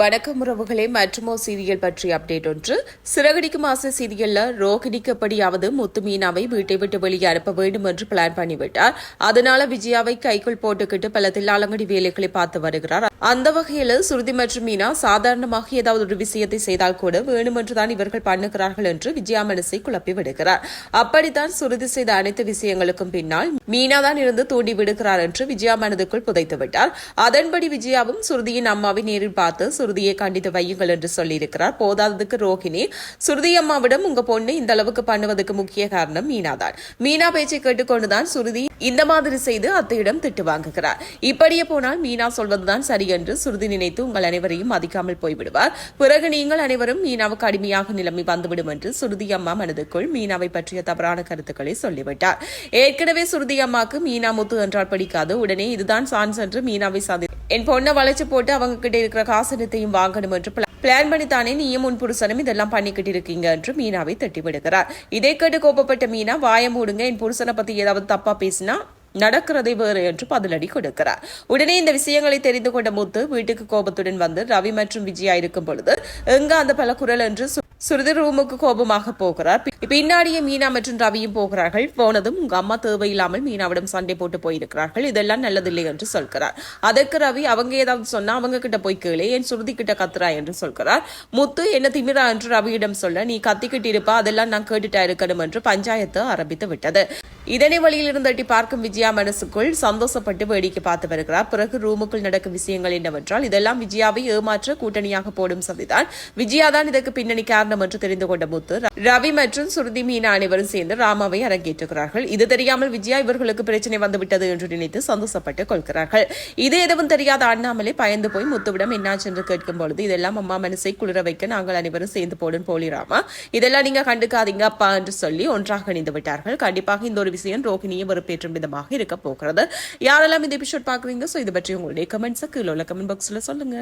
வணக்கம் உறவுகளே மற்றுமோ சீரியல் பற்றி அப்டேட் ஒன்று. சிறகடிக்கும் ஆசை சீரியல்ல ரோகிணிக்கப்படியாவது முத்து மீனாவை வீட்டை விட்டு வெளியே அனுப்ப வேண்டும் என்று பிளான் பண்ணிவிட்டார். அதனால விஜயாவை கைக்குள் போட்டுக்கிட்டு பல தில்லாலங்கடி வேலைகளை பார்த்து வருகிறார். அந்த வகையில் சுருதி மற்றும் மீனா சாதாரணமாக ஏதாவது ஒரு விஷயத்தை செய்தால் கூட வேணுமென்றுதான் இவர்கள் பண்ணுகிறார்கள் என்று விஜயா மனசை குழப்பி விடுகிறார். அப்படித்தான் சுருதி செய்த அனைத்து விஷயங்களுக்கும் பின்னால் மீனா தான் இருந்து தூண்டி விடுகிறார் என்று விஜயா மனதுக்குள் புதைத்து விட்டார். அதன்படி விஜயாவும் சுருதியின் அம்மாவை நேரில் பார்த்து சுருதியை கண்டித்து வையுங்கள் என்று சொல்லியிருக்கிறார். போதாததுக்கு ரோஹிணி சுருதி அம்மாவிடம் உங்க பொண்ணு இந்த அளவுக்கு பண்ணுவதற்கு முக்கிய காரணம் மீனா தான் மீனா பேச்சை கேட்டுக்கொண்டுதான் சுருதி இந்த மாதிரி செய்து அத்தையிடம் திட்டு வாங்குகிறார். இப்படியே போனால் மீனா சொல்வதுதான் சரி என்று சுருதி நினைத்து உங்கள் அனைவரையும் மதிக்காமல் போய்விடுவார். பிறகு நீங்கள் அனைவரும் மீனாவுக்கு அடிமையாக நிலைமை வந்துவிடும் என்று சுருதி அம்மா மனதுக்குள் மீனாவை பற்றிய தவறான கருத்துக்களை சொல்லிவிட்டார். ஏற்கனவே சுருதி அம்மாக்கு மீனா முத்து என்றால் பிடிக்காது. உடனே இதுதான் சான்ஸ் என்று மீனாவை சாதி என் பொண்ணை வளைச்சு போட்டு அவங்க கிட்ட இருக்கிற காசனத்தையும் வாங்கணும் என்று பிளான் பண்ணித்தானே நீயும் உன் புருஷனும் இதெல்லாம் பண்ணிக்கிட்டு இருக்கீங்க என்று மீனாவை தட்டி விடுகிறார் இதை கேட்டு கோப்பப்பட்ட மீனா வாய மூடுங்க என் புருஷனை பத்தி ஏதாவது தப்பா பேசினா நடக்கிறதை வேறு என்று பதிலடி கொடுக்கிறார். உடனே இந்த விஷயங்களை தெரிந்து கொண்ட முத்து வீட்டுக்கு கோபத்துடன் வந்து ரவி மற்றும் விஜயா இருக்கும் பொழுது எங்க அந்த பல குரல்? என்று சுருதி ரூமுக்கு கோபமாக போகிறார். பின்னாடியே மீனா மற்றும் ரவியும் போகிறார்கள். போனதும் உங்க அம்மா தேவையில்லாமல் மீனாவிடம் சண்டை போட்டு போயிருக்கிறார்கள். இதெல்லாம் நல்லதில்லை என்று சொல்கிறார். அதற்கு ரவி அவங்க ஏதாவது சொன்னா அவங்க கிட்ட போய் கேளு. என் சுருதி கிட்ட கத்துறா? என்று சொல்கிறார். முத்து என்ன திமிரா? என்று ரவியிடம் சொல்ல நீ கத்திக்கிட்டு இருப்பா. அதெல்லாம் நான் கேட்டுட்டா இருக்கணும் என்று பஞ்சாயத்து ஆரம்பித்து விட்டது. இதனை வழியில் இருந்தட்டி பார்க்கும் விஜயா மனசுக்குள் சந்தோஷப்பட்டு வேடிக்கை பார்த்து வருகிறார். பிறகு ரூமுக்குள் நடக்கும் விஷயங்கள் என்னவென்றால் இதெல்லாம் விஜயாவை ஏமாற்ற கூட்டணியாக போடும் சதிதான் விஜயா தான் இதற்கு பின்னணி காரணம் என்று தெரிந்து கொண்ட முத்து ரவி மற்றும் சுருதி மீனா அனைவரும் சேர்ந்து ராமாவை அரங்கேற்றுகிறார்கள். இது தெரியாமல் விஜயா இவர்களுக்கு பிரச்சனை வந்துவிட்டது என்று நினைத்து சந்தோஷப்பட்டு கொள்கிறார்கள். இது எதுவும் தெரியாத அண்ணாமலை பயந்து போய் முத்துவிடம் என்னாச்சு என்று கேட்கும் பொழுது இதெல்லாம் அம்மா மனசை குளிர வைக்க நாங்கள் அனைவரும் சேர்ந்து போடும் போலி ராமா இதெல்லாம் நீங்க கண்டுக்காதீங்க அப்பா என்று சொல்லி ஒன்றாக இணைந்து விட்டார்கள். கண்டிப்பாக இந்த ஒரு விஷயம் ரோகிணியை வரப்பேற்றும் விதமாக இருக்க போகிறது. யாரெல்லாம் இந்த எபிசோட் பார்க்குறீங்க? சோ இது பற்றி உங்களுடைய கமெண்ட்ஸை கீழே உள்ள கமெண்ட் பாக்ஸில் சொல்லுங்க.